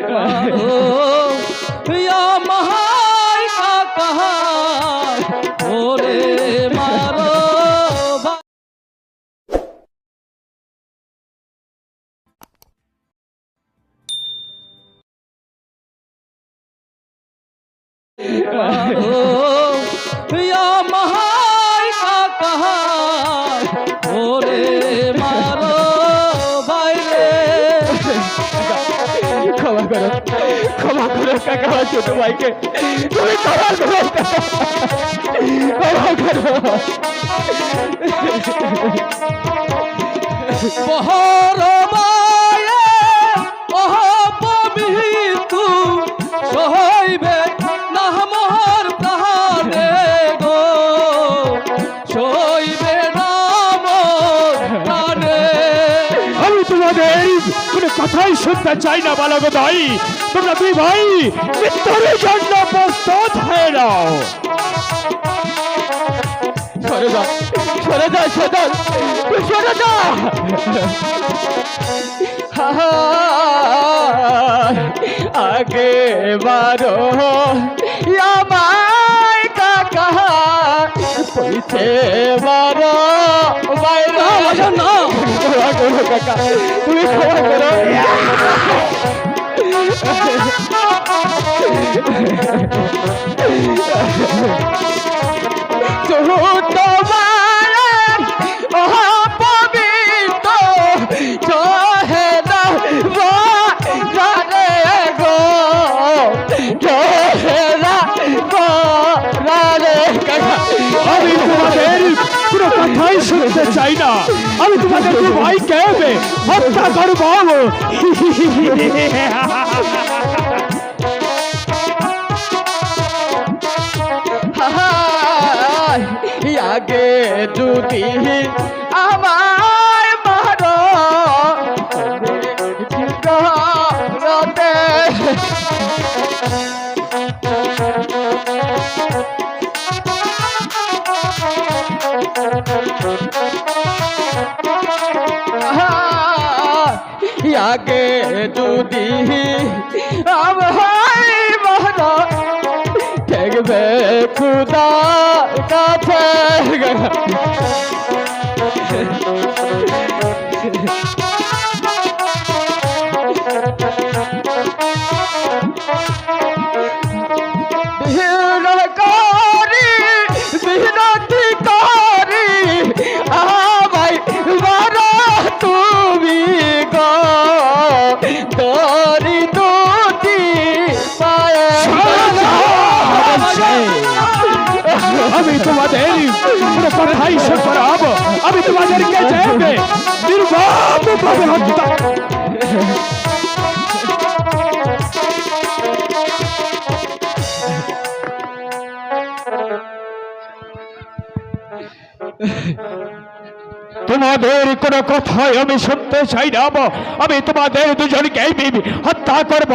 हो या महान का कहा मोरे मारो हो ক্ষমা করো কাকা আমার ছোট ভাইকে তুমি ক্ষমা করো। ক্ষমা করো। পহরবায়ে কথাই শুনতে চাই না, বালক ভাই। তোমরা দুই ভাই মৃত্যুর জন্য প্রস্তুত হয়ে নাও। সরে যা সরে যা সদন সরে যা আগে বারো আমায় কাকা পৈছে বারো। কাকা তুমি সবাই করো কোনো কথাই শুনতে চাই না আমি তোমাকে ভাই কেবে হত্যা করব আগে যদি আমার আগে যদি আমার মারো আমি তোমাদের কথাই শুনব আমি তোমাদেরকে চাইবে নির্বাপ ভাবে হত্যা তোমাদের কোনো কথাই আমি শুনতে চাই না আমি তোমাদের দুজনকে হত্যা করব।